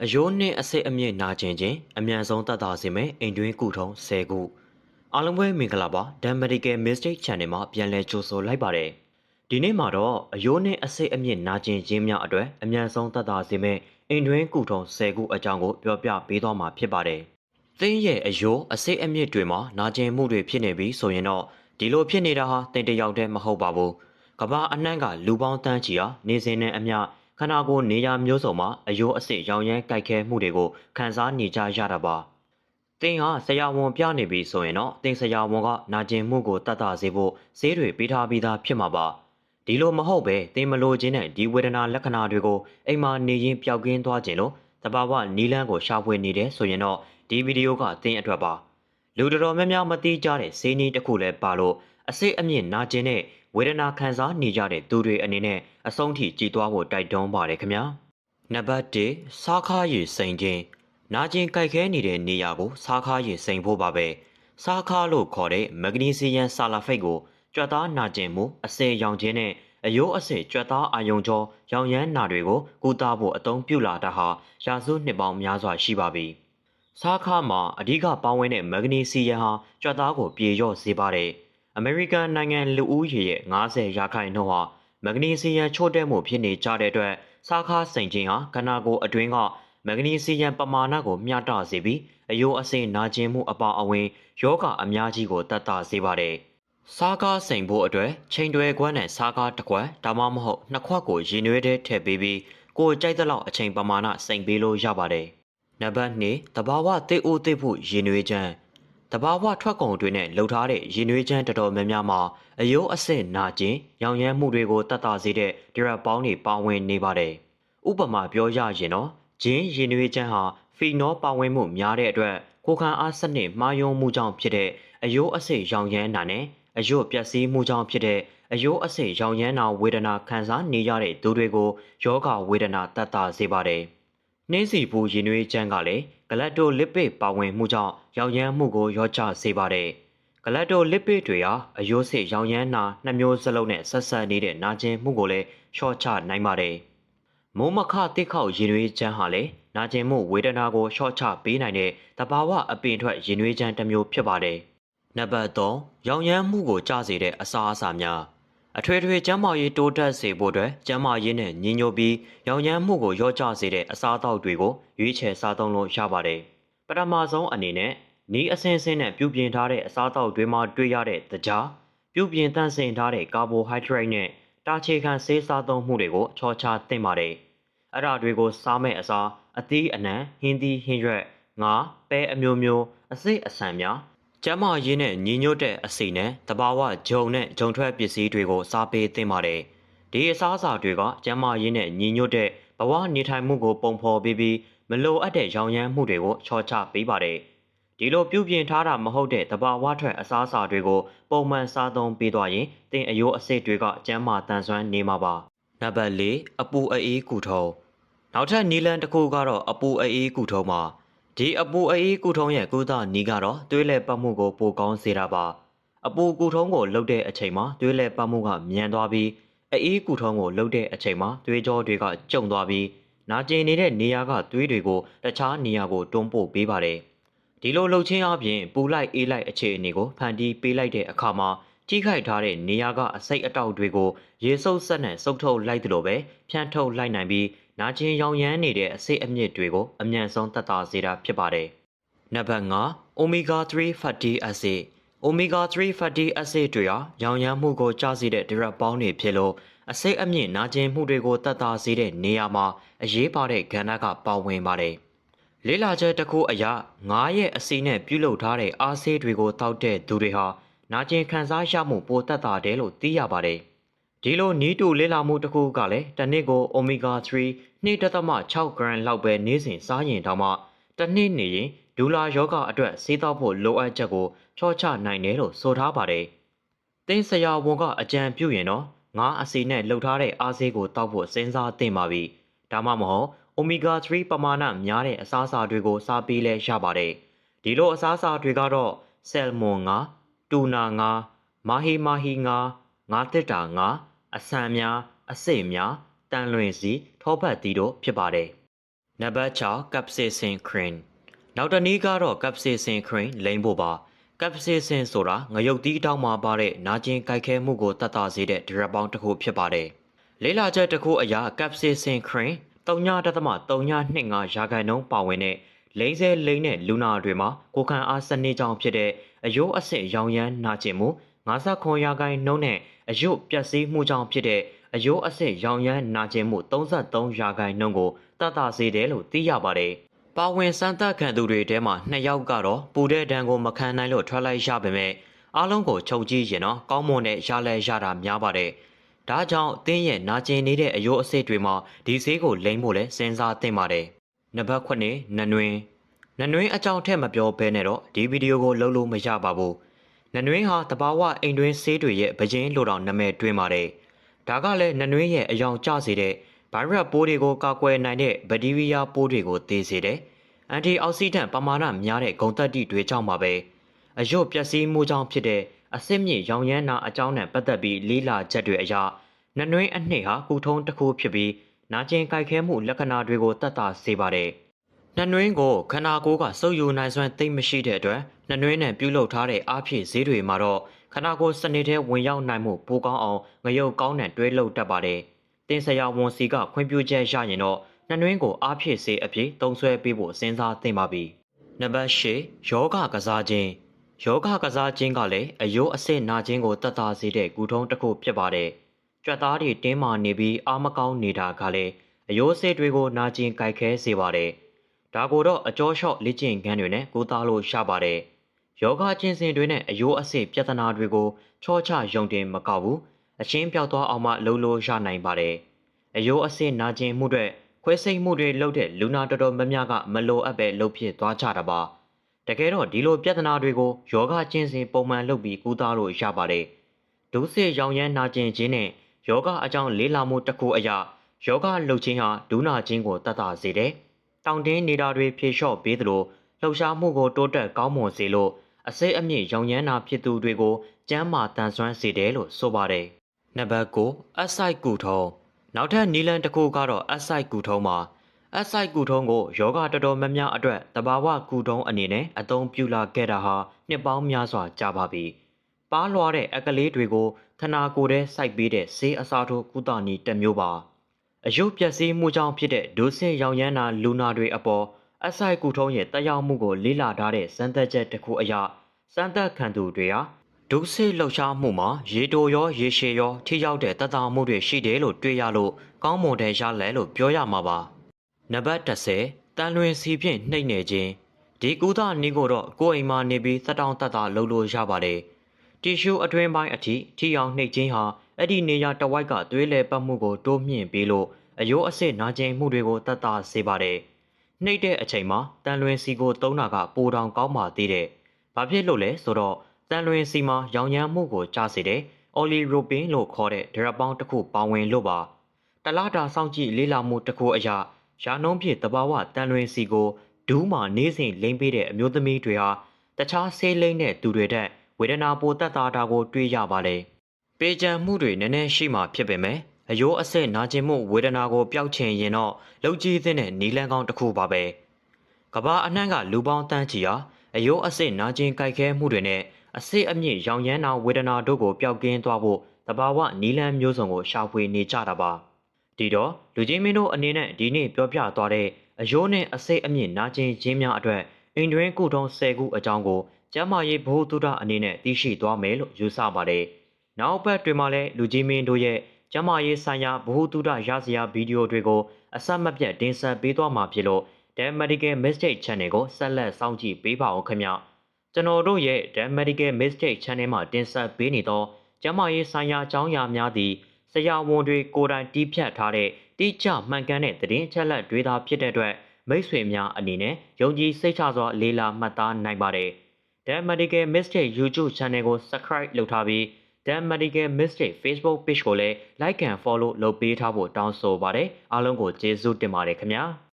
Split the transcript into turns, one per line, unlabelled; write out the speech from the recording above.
အယိုးနှင့်အစိတ်အမြင့်နာကျင်ခြင်းအမြန်ဆုံးတတ်တာစေမယ်အိမ်တွင်းကုထုံး10ခုအားလုံးပဲမင်္ဂလာပါ Dan Medical Mistake Channel မှာပြန်လည်ကြိုဆိုလိုက်ပါတယ်ဒီနေ့မှာတော့အယိုးနှင့်အစိတ်အမြင့်နာကျင်ခြင်းများအတွက်အမြန်ဆုံးတတ်တာစေမယ်အိမ်တွင်းကုထုံး10ခုအကြောင်းကိုပြောပြပေးသွားမှာဖြစ်ပါတယ်သင်ရဲ့အယိုးအစိတ်အမြင့်တွေမှာနာကျင်မှုတွေဖြစ်နေပြီဆိုရင်တော့ဒီလိုဖြစ်နေတာဟာတင်တယောက်တည်းမဟုတ်ပါဘူးကမ္ဘာအနှံ့ကလူပေါင်းတန်းချီဟာနေစဉ်နဲ့အမျှ ခန္ဓာကိုယ်နေရာမျိုးစုံမှာအယိုးအစစ်ရောင်ရမ်းကြိုက်ခဲမှုတွေကိုခံစားနေကြရတာပါ။သင်ဟာဆရာဝန်ပြနေပြီဆိုရင်တော့သင်ဆရာဝန်ကနာကျင်မှုကိုတတ်တာစေဖို့ဈေးတွေပေးထားပြီးသားဖြစ်မှာပါ။ဒီလိုမဟုတ်ပဲသင်မလိုခြင်းနဲ့ဒီဝေဒနာလက္ခဏာတွေကိုအိမ်မှာနေရင်ပျောက်ကင်းသွားခြင်းလို့တဘာဝနီလန်းကိုရှာဖွေနေတယ်ဆိုရင်တော့ဒီဗီဒီယိုကသင်အတွက်ပါ။လူတော်တော်များများမသိကြတဲ့ဈေးနည်းတစ်ခုလည်းပါလို့အစိတ်အမြင့်နာကျင်တဲ့ ဝေဒနာခံစားနေကြတဲ့သူတွေအနေနဲ့အဆုံးထိကြည်သွားဖို့တိုက်တွန်းပါတယ်ခင်ဗျာနံပါတ်1စားခါရည်စိန်ခြင်းနာကျင်ကြိုက်ခဲနေတဲ့နေရာကိုစားခါရည်စိန်ဖို့ပါပဲစားခါလို့ခေါ်တဲ့မဂနီဆီယမ်ဆာလာဖိတ်ကိုကြွက်သားနာကျင်မှုအစင်ရောင်ခြင်းနဲ့အယိုးအစစ်ကြွက်သားအာယုံကျော်ရောင်ရမ်းနာတွေကိုကုသဖို့အသုံးပြုလာတာဟာရာစုနှစ်ပေါင်းများစွာရှိပါပြီစားခါမှာအဓိကပါဝင်တဲ့မဂနီဆီယမ်ဟာကြွက်သားကိုပြေလျော့စေပါတယ် အမေရိကန်နိုင်ငံလူဦးရေရဲ့90ရာခိုင်နှုန်းဟာမဂနီဆီယမ်ချို့တဲ့မှုဖြစ်နေကြတဲ့အတွက်စားခါစိန်ခြင်းဟာခန္ဓာကိုယ်အတွင်းကမဂနီဆီယမ်ပမာဏကိုမျှတစေပြီးအယိုးအစိမ်နာကျင်မှုအပါအဝင်ယောဂအများကြီးကိုတတ်တာစေပါတယ်။စားကားစိန်ဖို့အတွက်ချိန်တွယ်ခွက်နဲ့စားကားတစ်ခွက်ဒါမှမဟုတ်နှစ်ခွက်ကိုရင်နွေးတဲ့ထည့်ပေးပြီးကိုယ်ကြိုက်တဲ့လောက်အချိန်ပမာဏစိန်ပေးလို့ရပါတယ်။နံပါတ်2တဘာဝသိအိုးသိဖို့ရင်နွေးချမ်း တဘာဝထွက်ကုန်တွေနဲ့လှုပ်ထားတဲ့ရင်နွေးချမ်းတော်တော်များများမှာအယိုးအဆင့်နာကျင်ရောင်ရမ်းမှုတွေကိုတတ်တာစေတဲ့ဒရက်ပေါင်းတွေပါဝင်နေပါတယ်။ဥပမာပြောရရင်တော့ဂျင်းရင်နွေးချမ်းဟာဖီနောပါဝင်မှုများတဲ့အတွက်ကိုခံအားစနစ်မှားယွင်းမှုကြောင့်ဖြစ်တဲ့အယိုးအဆင့်ရောင်ရမ်းတာနဲ့အယိုးပျက်စီးမှုကြောင့်ဖြစ်တဲ့အယိုးအဆင့်ရောင်ရမ်းတာဝေဒနာခံစားနေရတဲ့သူတွေကိုယောဂဝေဒနာတတ်တာစေပါတယ်။နှင်းစီဘူးရင်နွေးချမ်းကလည်း ဂလက်တိုလစ်ပိတ်ပါဝင်မှုကြောင့်ရောင်ရမ်းမှုကိုရောကျစေပါတယ်။ဂလက်တိုလစ်ပိတ်တွေဟာအယိုးစစ်ရောင်ရမ်းနာနှစ်မျိုးစလုံးနဲ့ဆက်ဆက်နေတဲ့နာကျင်မှုကိုလည်းလျှော့ချနိုင်ပါတယ်။မိုးမခတိခောက်ရင်နွေးချမ်းဟာလည်းနာကျင်မှုဝေဒနာကိုလျှော့ချပေးနိုင်တဲ့တဘာဝအပင်ထွက်ရင်နွေးချမ်းတစ်မျိုးဖြစ်ပါတယ်။နံပါတ်3ရောင်ရမ်းမှုကိုကျစေတဲ့အစာအစာများ အထွေထွေကျန်းမာရေးတိုးတက်စေဖို့အတွက်ကျန်းမာရေးနဲ့ညီညွတ်ပြီးရောင်ရမ်းမှုကိုရော့ကျစေတဲ့အစားအသောက်တွေကိုရွေးချယ်စားသုံးလို့ရပါတယ်။ပထမဆုံးအနေနဲ့နီးအဆင်းဆင်းနဲ့ပြုပြင်ထားတဲ့အစားအသောက်တွေမှာတွေ့ရတဲ့တကြားပြုပြင်တန့်စင်ထားတဲ့ကာဘိုဟိုက်ဒရိတ်နဲ့တာချေခံဆေးစားသုံးမှုတွေကိုချောချသင့်ပါတယ်။အဲ့ဒါတွေကိုစားမဲ့အစားအသီးအနှံဟင်းသီးဟင်းရွက်ငါပဲအမျိုးမျိုးအစိတ်အဆန်များ ကျမရင်းနဲ့ညီညွတ်တဲ့အစီနဲ့တဘာဝဂျုံနဲ့ဂျုံထွက်ပစ္စည်းတွေကိုစားပေးသင့်ပါတယ်။ဒီအစားအစာတွေကကျမရင်းနဲ့ညီညွတ်တဲ့ဘဝနေထိုင်မှုကိုပုံဖော်ပေးပြီးမလိုအပ်တဲ့ရောင်ရမ်းမှုတွေကိုချောချပေးပါတယ်။ဒီလိုပြုပြင်ထားတာမဟုတ်တဲ့တဘာဝထွက်အစားအစာတွေကိုပုံမှန်စားသုံးပေးသွားရင်တင်အယိုးအစိတ်တွေကကျန်းမာတန်ဆွမ်းနေမှာပါ။နံပါတ်၄အပူအေးကူထုံနောက်ထပ်နီလန်တစ်ခုကတော့အပူအေးကူထုံမှာ ဒီအပူအေးကုထုံးရဲ့ကုသနီးကတော့သွေးလဲပတ်မှုကိုပိုကောင်းစေတာပါအပူကုထုံးကိုလှုပ်တဲ့အချိန်မှာသွေးလဲပတ်မှုကမြန်သွားပြီးအေးကုထုံးကိုလှုပ်တဲ့အချိန်မှာသွေးကြောတွေကကျုံသွားပြီးနာကျင်နေတဲ့နေရာကသွေးတွေကိုတခြားနေရာကိုတွန်းပို့ပေးပါတယ်ဒီလိုလှုပ်ခြင်းအပြင်ပူလိုက်အေးလိုက်အခြေအနေကိုဖန်တီးပေးလိုက်တဲ့အခါမှာ ထိခိုက်ထားတဲ့နေရာကအစိတ်အတောက်တွေကိုရေဆုပ်ဆက်နဲ့စုပ်ထုတ်လိုက်သလိုပဲဖြန့်ထုတ်လိုက်နိုင်ပြီးနာကျင်ရောင်ရမ်းနေတဲ့အစိတ်အမြစ်တွေကိုအမြန်ဆုံးသက်သာစေတာဖြစ်ပါတယ်။နံပါတ်5 Omega 3 fatty acid Omega 3 fatty acid တွေဟာရောင်ရမ်းမှုကိုကျစေတဲ့ဒရက်ပေါင်းတွေဖြစ်လို့အစိတ်အမြင့်နာကျင်မှုတွေကိုသက်သာစေတဲ့နေရာမှာအရေးပါတဲ့ကဏ္ဍကပါဝင်ပါတယ်။လေးလာချက်တစ်ခုအရငါးရဲ့အစီနဲ့ပြုလုပ်ထားတဲ့အားဆေးတွေကိုတောက်တဲ့သူတွေဟာ နာကျင်ခံစားရမှုပိုသက်သာတယ်လို့သိရပါတယ်။ဒီလိုနီးတူလေးလာမှုတစ်ခုကလည်းတစ်နှစ်ကို omega 3 2.6 gram လောက်ပဲနေ့စဉ်စားရင်တောင်မှတစ်နှစ်နေရင်ဒူလာယောဂအတွက်ဆေးတောက်ဖို့လိုအပ်ချက်ကိုချော့ချနိုင်တယ်လို့ဆိုထားပါတယ်။တင်းဆရာဝန်ကအကြံပြုရင်တော့ငါးအစီနဲ့လှုပ်ထားတဲ့အားဆေးကိုတောက်ဖို့စဉ်းစားသင့်ပါပြီ။ဒါမှမဟုတ် omega 3ပမာဏများတဲ့အစားအစာတွေကိုစားပြီးလဲရပါတယ်။ဒီလိုအစားအစာတွေကတော့ဆယ်မွန်ငါး တူနာငါးမာဟီမာဟီငါးငါးတစ်တာငါးအဆန်များအစိတ်များတန်လွင်စီထောပတ်သီးတို့ဖြစ်ပါတယ်နံပါတ်6ကပ်ဆီဆင်ခရင်နောက်တစ်နည်းကတော့ကပ်ဆီဆင်ခရင်လိမ့်ဖို့ပါကပ်ဆီဆင်ဆိုတာငရုတ်တီးတောင်းမှာပါတဲ့နာကျင်ကြိုက်ခဲမှုကိုတတ်တာစေတဲ့ဒရက်ပေါင်းတစ်ခုဖြစ်ပါတယ်လေးလာချက်တစ်ခုအရာကပ်ဆီဆင်ခရင်3.325ရာခိုင်နှုန်းပါဝင်တဲ့လိမ့်ဆဲလိမ့်တဲ့လူနာတွေမှာကိုခံအားစနစ်ကြောင့်ဖြစ်တဲ့ အယိုးအဆင့်ရောင်ရမ်းနာကျင်မှု59ရာခိုင်နှုန်းနဲ့အယိုးပျက်စီးမှုကြောင့်ဖြစ်တဲ့အယိုးအဆင့်ရောင်ရမ်းနာကျင်မှု33ရာခိုင်နှုန်းကိုတတ်တာစေတယ်လို့သိရပါတယ်။ပါဝင်စမ်းသပ်ခံသူတွေထဲမှာ2ယောက်ကတော့ပူတဲ့ဒဏ်ကိုမခံနိုင်လို့ထွက်လိုက်ရပေမဲ့အားလုံးကိုချုပ်ကြည့်ရင်တော့ကောင်းမွန်တဲ့ရလဲရတာများပါတယ်။ဒါကြောင့်တင်းရဲ့နာကျင်နေတဲ့အယိုးအဆစ်တွေမှာဒီဆေးကိုလိမ့်ဖို့လဲစဉ်းစားသင့်ပါတယ်။နံပါတ်9နနွင်း နနွင်းအကြောင်းထက်မပြောဘဲနဲ့တော့ဒီဗီဒီယိုကိုလုံးလို့မရပါဘူး။နနွင်းဟာတဘာဝအိမ်တွင်းဆေးတွေရဲ့ဗရင်လိုတောင်နာမည်တွင်းပါတယ်။ဒါကလည်းနနွင်းရဲ့အယောင်ကျစေတဲ့ဗိုင်းရပ်ပိုးတွေကိုကာကွယ်နိုင်တဲ့ဘက်တီးရီးယားပိုးတွေကိုသေစေတယ်။အန်တီအောက်ဆီဒန့်ပမာဏများတဲ့ဂုဏ်သတ္တိတွေကြောင့်ပါပဲ။အယုတ်ပျက်စီးမှုကြောင့်ဖြစ်တဲ့အဆင့်မြင့်ရောင်ရမ်းနာအကြောင်းနဲ့ပတ်သက်ပြီးလေးလာချက်တွေအရနနွင်းအနှစ်ဟာကုထုံးတစ်ခုဖြစ်ပြီးနာကျင်ကြိုက်ခဲမှုလက္ခဏာတွေကိုတတ်တာစေပါတယ်။ နနွင်းကိုခန္ဓာကိုယ်ကစုပ်ယူနိုင်စွမ်းသိမ့်မရှိတဲ့အတွက်နနွင်းနဲ့ပြုလုပ်ထားတဲ့အားဖြည့်ဈေးတွေမှာတော့ခန္ဓာကိုယ်စနစ်ထဲဝင်ရောက်နိုင်မှုပိုကောင်းအောင်ငရုတ်ကောင်းနဲ့တွဲလုပ်တတ်ပါတယ်။တင်ဆရာဝန်စီကခွင့်ပြုချက်ရရင်တော့နှနွင်းကိုအားဖြည့်စေအဖြစ်တုံးဆွဲပေးဖို့စဉ်းစားသင့်ပါပြီ။နံပါတ်၈ယောဂကစားခြင်းယောဂကစားခြင်းကလည်းအယိုးအဆင့်နာခြင်းကိုတတ်တာစေတဲ့ဂူထုံးတစ်ခုဖြစ်ပါတယ်။ကြွက်သားတွေတင်းမာနေပြီးအားမကောင်းနေတာကလည်းအယိုးဆေးတွေကိုနာကျင်ကြိုက်ခဲစေပါတယ်။ ဒါကိုတော့အကျော်လျှော့လေ့ကျင့်ခန်းတွေနဲ့ကိုသားလို့ရပါတယ်။ယောဂကျင့်စဉ်တွေနဲ့အယိုးအဆင့်ပြဿနာတွေကိုချောချယုံတင်မကောက်ဘူး။အချင်းပြောက်သွားအောင်မှလုံးလို့ရနိုင်ပါတယ်။အယိုးအဆင့်နာကျင်မှုတွေခွဲစိတ်မှုတွေလုပ်တဲ့လူနာတော်တော်များများကမလိုအပ်ပဲလှုပ်ဖြစ်သွားကြတာပါတကယ်တော့ဒီလိုပြဿနာတွေကိုယောဂကျင့်စဉ်ပုံမှန်လုပ်ပြီးကုသလို့ရပါတယ်ဒုစစ်ရောင်ရမ်းနာကျင်ခြင်းနဲ့ယောဂအကြောင်းလေးလာမှုတစ်ခုအရာယောဂလှုပ်ခြင်းဟာဒုနာခြင်းကိုတတ်တာစေတယ် တောင်တင်းနေတာတွေဖြေလျှော့ပေးသလိုလှုပ်ရှားမှုကိုတိုးတက်ကောင်းမွန်စေလို့အစိတ်အမြင့်ရောင်ရမ်းနာဖြစ်သူတွေကိုကျမ်းမာတန်ဆွမ်းစေတယ်လို့ဆိုပါတယ်နံပါတ်9အစိုက်ကူထုံးနောက်ထပ်နီလန်တစ်ခုကတော့အဆိုင်ကူထုံးမှာအဆိုင်ကူထုံးကိုယောဂတော်တော်များများအတွက်တဘာဝကူထုံးအနေနဲ့အသုံးပြုလာခဲ့တာဟာနှစ်ပေါင်းများစွာကြာပါပြီ။ပါးလွှားတဲ့အကလေးတွေကိုခနာကိုယ်ထဲစိုက်ပေးတဲ့ဆေးအစားထိုးကုသနည်းတစ်မျိုးပါ။ အယုတ်ပြက်စီးမှုကြောင့်ဖြစ်တဲ့ဒိုးဆင်ရောင်ရမ်းနာလူနာတွေအပေါ်အဆိုင်ကူထုံးရဲ့တက်ရောက်မှုကိုလေးလာထားတဲ့စမ်းသပ်ချက်တစ်ခုအရစမ်းသပ်ခံသူတွေဟာဒုစိလှုပ်ရှားမှုမှာရေတိုရောရေရှည်ရောထိရောက်တဲ့တသားမှုတွေရှိတယ်လို့တွေ့ရလို့ကောင်းမွန်တဲ့ရလဲလို့ပြောရမှာပါနံပါတ်30တန်လွင်စီဖြင့်နှိမ့်နေခြင်းဒီကူသနီးကိုတော့ကိုယ်အိမ်မှာနေပြီးသတောင်းတက်တာလှုပ်လို့ရပါတယ်တီရှူအတွင်းပိုင်းအထိထိအောင်နှိပ်ခြင်းဟာ အဲ့ဒီနေရာတဝိုက်ကသွေးလေပတ်မှုကိုတိုးမြင့်ပြီးလို့အယိုးအဆစ်နာကျင်မှုတွေကိုတတ်တာစေပါတယ်နှိပ်တဲ့အချိန်မှာတန်လွင်စီကိုသုံးတာကပိုတောင်ကောင်းပါသေးတယ်ဘာဖြစ်လို့လဲဆိုတော့တန်လွင်စီမှာရောင်ရမ်းမှုကိုကြားစေတဲ့အော်လီရိုပင်လို့ခေါ်တဲ့ဒရက်ပေါင်းတစ်ခုပါဝင်လို့ပါတလားတာစောင့်ကြည့်လေးလာမှုတစ်ခုအရာရာနှုံးဖြစ်တဘာဝတန်လွင်စီကိုဒူးမှာနေစဉ်လိမ့်ပေးတဲ့အမျိုးသမီးတွေဟာတခြားဆေးလိမ့်တဲ့သူတွေတဲ့ဝေဒနာပိုတက်တာတာကို တွေးရပါလေ ပေကြံမှုတွေနည်းနည်းရှိမှဖြစ်ပေမဲ့အယိုးအဆင့်နာကျင်မှုဝေဒနာကိုပျောက်ချင်ရင်တော့လုံကြီးသင်းတဲ့နီလန်းကောင်းတစ်ခုပါပဲကဘာအနှံ့ကလူပေါင်းတန်းချီဟာအယိုးအဆင့်နာကျင်ကြိုက်ခဲမှုတွေနဲ့အစိတ်အမြင့်ရောင်ရမ်းနာဝေဒနာတို့ကိုပျောက်ကင်းသွားဖို့တဘာဝနီလန်းမျိုးစုံကိုရှာဖွေနေကြတာပါဒီတော့လူကြီးမင်းတို့အနေနဲ့ဒီနေ့ပြောပြသွားတဲ့အယိုးနဲ့အစိတ်အမြင့်နာကျင်ခြင်းများအတွက်အိမ်တွင်းကုထုံး၁၀ခုအကြောင်းကိုကျမ်းမာရေးဘ ഹു တုဒအနေနဲ့သိရှိသွားမယ်လို့ယူဆပါတယ် နောက်ဘက်တွင်မှလည်းလူကြီးမင်းတို့ရဲ့ကျမ်းမာရေးဆိုင်ရာဘ ഹു တုဒရစရာဗီဒီယိုတွေကိုအဆက်မပြတ်တင်ဆက်ပေးသွားမှာဖြစ်လို့ The Medical Mistake Channel ကိုဆက်လက်စောင့်ကြည့်ပေးပါအောင်ခင်ဗျာ။ကျွန်တော်တို့ရဲ့ The Medical Mistake Channel မှာတင်ဆက်ပေးနေသောကျန်းမာရေးဆိုင်ရာအကြောင်းအရာများသည်ဆရာဝန်တွေကိုယ်တိုင်တီးဖြတ်ထားတဲ့တိကျမှန်ကန်တဲ့သတင်းအချက်အလက်တွေသာဖြစ်တဲ့အတွက်မိတ်ဆွေများအနေနဲ့ယုံကြည်စိတ်ချစွာလေးလာမှတ်သားနိုင်ပါတယ်။ The Medical Mistake YouTube Channel ကို Subscribe လုပ်ထားပြီး The Medical Mistake Facebook Page ကိုလည်း Like and Follow လုပ်ပေးထားဖို့တောင်းဆိုပါတယ်။အားလုံးကိုကျေးဇူးတင်ပါတယ်ခင်ဗျာ။